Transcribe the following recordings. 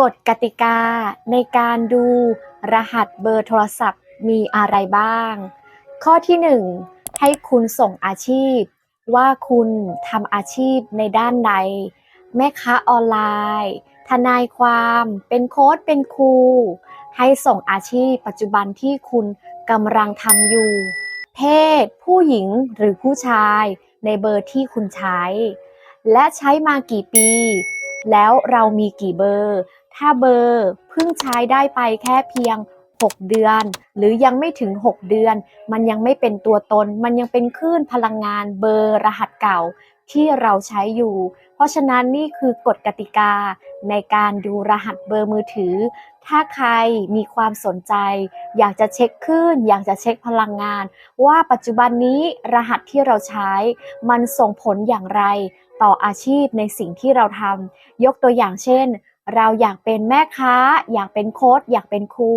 กฎกติกาในการดูรหัสเบอร์โทรศัพท์มีอะไรบ้าง ข้อที่ 1 ให้คุณส่งอาชีพ ว่าคุณทำอาชีพในด้านใด แม่ค้าออนไลน์ ทนายความเป็นโค้ชเป็นครูให้ส่งอาชีพปัจจุบันที่คุณกำลังทำอยู่ เพศ ผู้หญิงหรือผู้ชายในเบอร์ที่คุณใช้ และใช้มากี่ปี แล้วเรามีกี่เบอร์ ถ้าเบอร์เพิ่งใช้ได้ไปแค่เพียง 6 เดือน หรือยังไม่ถึง 6 เดือน มันยังไม่เป็นตัวตน มันยังเป็นคลื่นพลังงานเบอร์รหัสเก่าที่เราใช้อยู่ เพราะฉะนั้นนี่คือกฎกติกาในการดูรหัสเบอร์มือถือ ถ้าใครมีความสนใจ อยากจะเช็คคลื่น อยากจะเช็คพลังงาน ว่าปัจจุบันนี้รหัสที่เราใช้ มันส่งผลอย่างไร ต่ออาชีพในสิ่งที่เราทำยกตัวอย่างเช่น เราอยากเป็นแม่ค้า อยากเป็นโค้ชอยากเป็นครู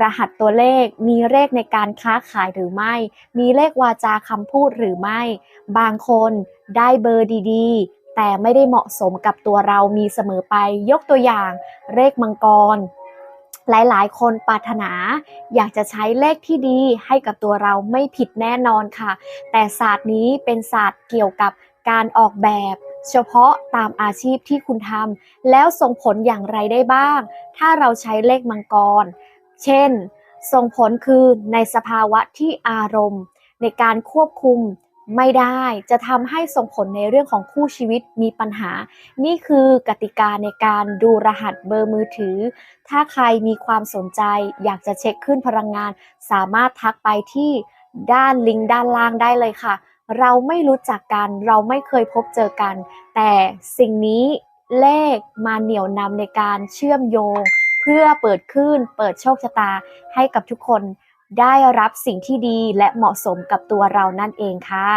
รหัสตัวเลข มีเลขในการค้าขายหรือไม่ มีเลขวาจาคำพูดหรือไม่ บางคนได้เบอร์ดีๆ แต่ไม่ได้เหมาะสมกับตัวเรามีเสมอไป ยกตัวอย่าง เลขมังกร หลายๆ คนปรารถนา อยากจะใช้เลขที่ดีให้กับตัวเราไม่ผิดแน่นอนค่ะ แต่ศาสตร์นี้เป็นศาสตร์เกี่ยวกับการออกแบบ เฉพาะตามอาชีพที่คุณทำแล้วส่งผลอย่างไรได้บ้าง ถ้าเราใช้เลขมังกร เช่น ส่งผลคือในสภาวะที่อารมณ์ ในการควบคุมไม่ได้จะทำให้ส่งผลในเรื่องของคู่ชีวิตมีปัญหา นี่คือกติกาในการดูรหัสเบอร์มือถือ ถ้าใครมีความสนใจ อยากจะเช็คขึ้นพลังงาน สามารถทักไปที่ด้านลิงก์ด้านล่างได้เลยค่ะ เราไม่รู้จักกันเราไม่เคยพบเจอกัน แต่สิ่งนี้เลขมาเหนี่ยวนำในการเชื่อมโยง เพื่อเปิดขึ้นเปิดโชคชะตาให้กับทุกคนได้รับสิ่งที่ดีและเหมาะสมกับตัวเรานั่นเองค่ะ